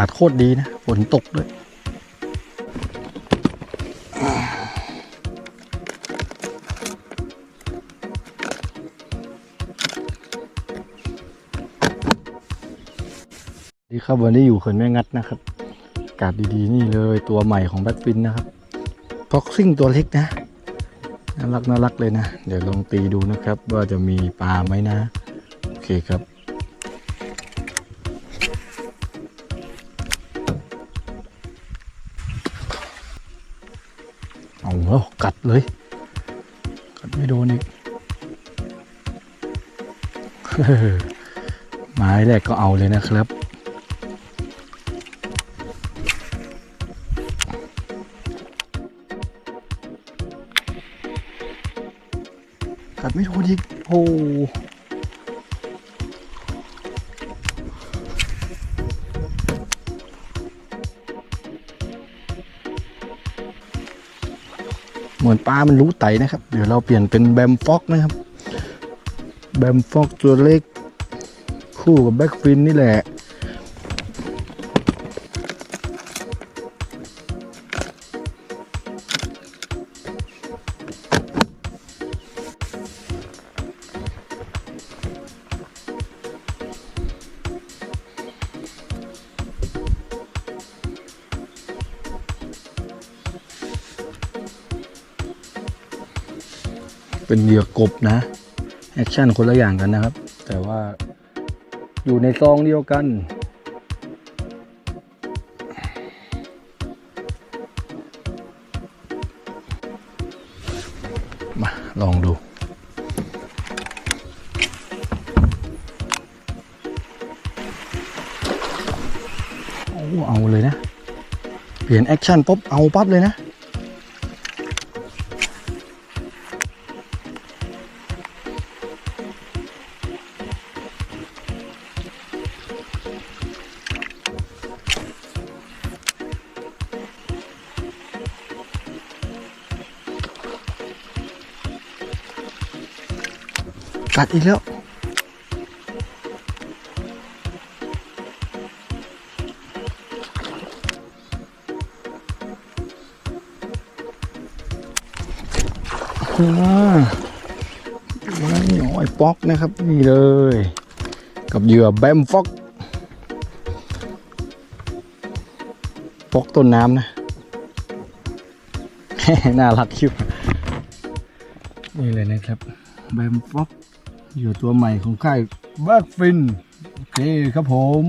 าศโคตรดีนะ ฝนตกด้วย ดีครับวันนี้อยู่เขื่อนแม่งัดนะครับอากาศดีๆ นี่เลยตัวใหม่ของแบทฟินนะครับพ็อกซิ่งตัวเล็กนะ น่ารักน่ารักเลยนะ เดี๋ยวลองตีดูนะครับ ว่าจะมีปลาไหมนะ โอเคครับ เอาแล้วกัดเลย กัดไม่โดนอีกไม้แรกก็เอาเลยนะครับ กัดไม่โดนอีกโอ้ เหมือนปลามันรู้ไตนะครับ เดี๋ยวเราเปลี่ยนเป็นแบมฟอกนะครับ แบมฟอกตัวเล็ก คู่กับแบ็กฟินนี่แหละ เป็นเหยื่อกบนะแอคชั่นคนละอย่างกันนะครับ แต่ว่าอยู่ในซองเดียวกัน มาลองดูโอ้เอาเลยนะ เปลี่ยนแอคชั่นปุ๊บเอาปั๊บเลยนะ กัดอีกแล้วอ่านี่หอยป๊อกนะครับ นี่เลย กับเหยื่อแบมฟอกป๊อกต้นน้ำนะ น่ารักชิบนี่เลยนะครับ แบมฟอก อยู่ตัวใหม่ของค่ายแบ็กฟิน โอเคครับผม